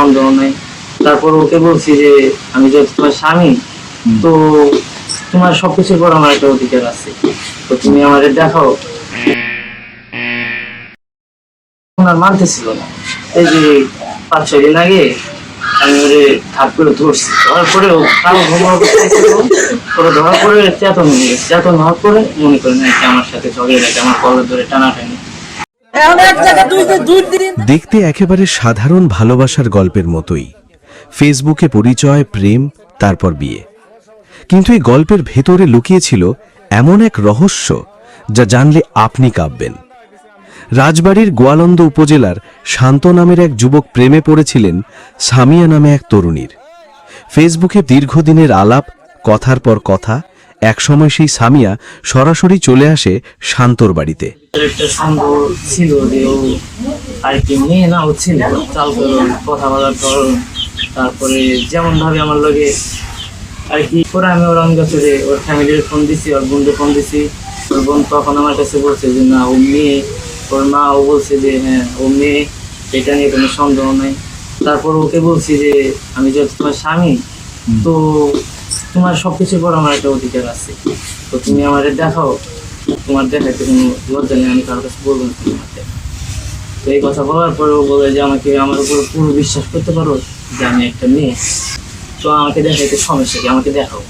সন্দেহ নেই। তারপর ওকে বলছি যে আমি যেহেতু তোমার স্বামী তো তোমার সবকিছুর পর আমার একটা অধিকার আছে। তো তুমি আমাদের দেখাও। ওনার মানতেছিল না। এই যে পাঁচ ছয় দিন আগে আমি ওরে হাত করে ধরছি। ধরার পরে ও করতেছিল ওরা ধরার পরে চেতন হয়ে গেছে। চেতন হওয়ার পরে মনে করে নাকি আমার সাথে ঝগড়ে লাগে আমার কলের ধরে টানাটানি। দেখতে একেবারে সাধারণ ভালোবাসার গল্পের মতোই। ফেসবুকে পরিচয়, প্রেম, তারপর বিয়ে। কিন্তু এই গল্পের ভেতরে লুকিয়েছিল এমন এক রহস্য যা জানলে আপনি কাঁপবেন। রাজবাড়ির গোয়ালন্দ উপজেলার শান্ত নামের এক যুবক প্রেমে পড়েছিলেন সামিয়া নামে এক তরুণীর। ফেসবুকে দীর্ঘদিনের আলাপ, কথার পর কথা একসময় সেই সামিয়া সরাসরি চলে আসে শান্তর বাড়িতে। ছিল যে ও আর কি মেয়ে না ও ছিল। চাল কথা বলার ধরন তারপরে যেমন ভাবে আমার লগে আর কি পরে আমি ওর অঙ্গ যে ওর ফ্যামিলির ফোন দিছি ওর ফোন দিছি। ওর বোন তখন আমার কাছে বলছে যে না ও মেয়ে। ওর মা ও বলছে যে হ্যাঁ ও মেয়ে। এটা নিয়ে কোনো সন্দেহ নাই। তারপর ওকে বলছি যে আমি যেহেতু তোমার স্বামী তো তোমার সবকিছুর পর আমার একটা অধিকার আছে। তো তুমি আমাদের দেখাও, তোমার দেখাইতে কোনো লজ্জা নেই, আমি কারোর কাছে বলব না তোমাকে তো এই কথা বলার পরে ও বলে যে, আমাকে আমার উপর পুরো বিশ্বাস করতে পারো যে আমি একটা মেয়ে। তো আমাকে দেখাইতে সমস্যা কি? আমাকে দেখাও।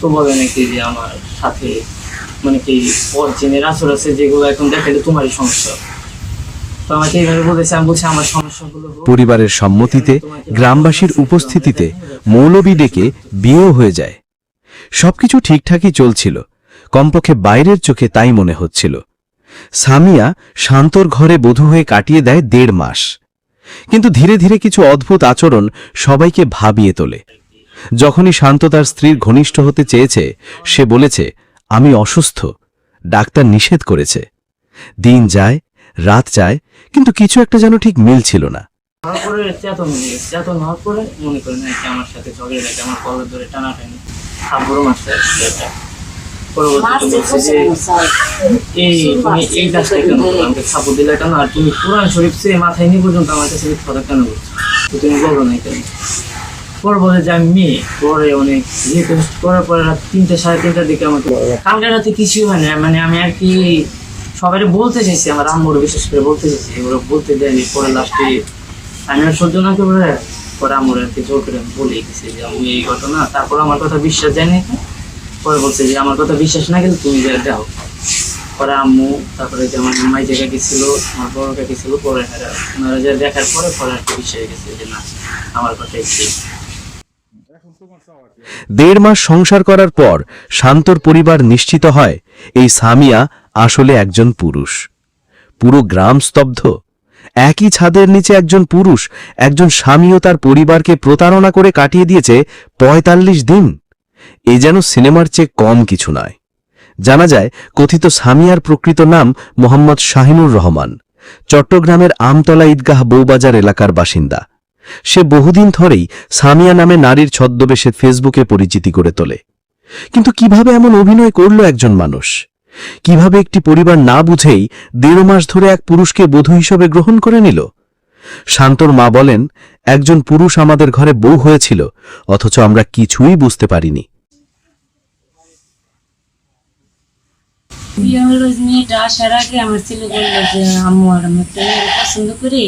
তো বলে নাকি যে, আমার সাথে মানে কি অরিজিনের আসর আছে যেগুলো এখন দেখাইলে তোমারই সমস্যা পরিবারের সম্মতিতে গ্রামবাসীর উপস্থিতিতে মৌলবি ডেকে বিয়েও হয়ে যায়। সবকিছু ঠিকঠাকই চলছিল। কমপক্ষে বাইরের চোখে তাই মনে হচ্ছিল। সামিয়া শান্তর ঘরে বধূ হয়ে কাটিয়ে দেয় দেড় মাস। কিন্তু ধীরে ধীরে কিছু অদ্ভুত আচরণ সবাইকে ভাবিয়ে তোলে। যখনই শান্ত তার স্ত্রীর ঘনিষ্ঠ হতে চেয়েছে সে বলেছে আমি অসুস্থ। ডাক্তার নিষেধ করেছে। দিন যায় রাত যায় কিন্তু কিছু একটা যেন ঠিক মিলছিল না। পরে চেতন গেছে চেতন হওয়ার পরে মনে আমার সাথে ঝগড়ে লাগে আমার কলের ধরে আব্বুরও এই কাজটা কেন আমাকে দিলে কেন? আর তুমি কোরআন শরীফ সে মাথায় নিয়ে পর্যন্ত আমার কাছে মিথ্যা কথা কেন বলছো? তো তুমি বলো না কেন? পরে বলে যে আমি মেয়ে। পরে অনেক রিকোয়েস্ট করার পরে রাত তিনটে সাড়ে তিনটার দিকে আমাকে কালকে রাতে কিছুই হয় না। মানে আমি আর কি সবাই বলতে চাইছি, আমার আম্মুর বিশেষ করে বলতে চাইছি, এগুলো বলতে দেয়নি, পরে লাস্টে আমি আর সহ্য না করে, পরে আম্মুর আর কি জোর করে বলে গেছি যে আমি এই ঘটনা, তারপর আমার কথা বিশ্বাস যায়নি পরে বলছে যে আমার কথা বিশ্বাস না গেলে তুমি যা দাও পরে আম্মু, তারপরে যে আমার মামাই জায়গা গেছিল, আমার বড় কাকি ছিল পরে ওনারা যা দেখার পরে পরে আর কি বিশ্বাস গেছে যে না, আমার কথা ঠিক। দেড় মাস সংসার করার পর শান্তর পরিবার নিশ্চিত হয়, এই সামিয়া আসলে একজন পুরুষ। পুরো গ্রাম স্তব্ধ। একই ছাদের নিচে একজন পুরুষ, একজন স্বামীও তার পরিবারকে প্রতারণা করে কাটিয়ে দিয়েছে পঁয়তাল্লিশ দিন। এ যেন সিনেমার চেয়ে কম কিছু নয়। জানা যায়, কথিত সামিয়ার প্রকৃত নাম মোহাম্মদ শাহিনুর রহমান। চট্টগ্রামের আমতলা ঈদগাহ বৌবাজার এলাকার বাসিন্দা। সে বহুদিন ধরেই সামিয়া নামে নারীর ছদ্মবেশে ফেসবুকে পরিচিতি করে তোলে। কিন্তু কীভাবে এমন অভিনয় করল একজন মানুষ? কীভাবে একটি পরিবার না বুঝেই দেড় মাস ধরে এক পুরুষকে বধূ হিসেবে গ্রহণ করে নিল? শান্তর মা বলেন, একজন পুরুষ আমাদের ঘরে বউ হয়েছিল, অথচ আমরা কিছুই বুঝতে পারিনি। আমার ছেলে বলল যে, আম্মু আর আমি একটা মেয়েকে পছন্দ করি।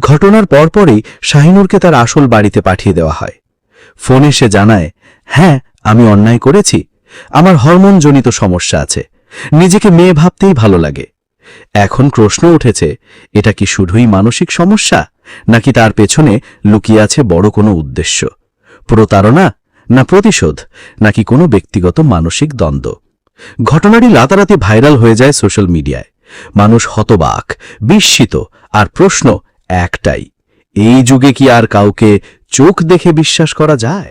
ঘটনার পরপরই শাহিনুরকে তার আসল বাড়িতে পাঠিয়ে দেওয়া হয়। ফোনে সে জানায় হ্যাঁ আমি অন্যায় করেছি। আমার হরমোনজনিত সমস্যা আছে। নিজেকে মেয়ে ভাবতেই ভালো লাগে। এখন প্রশ্ন উঠেছে, এটা কি শুধুই মানসিক সমস্যা, নাকি তার পেছনে লুকিয়ে আছে বড় কোনো উদ্দেশ্য? প্রতারণা, না প্রতিশোধ, নাকি কোনো ব্যক্তিগত মানসিক দ্বন্দ্ব? ঘটনাটি রাতারাতি ভাইরাল হয়ে যায় সোশ্যাল মিডিয়ায়। মানুষ হতবাক, বিস্মিত, আর প্রশ্ন একটাই, এই যুগে কি আর কাউকে চোখ দেখে বিশ্বাস করা যায়?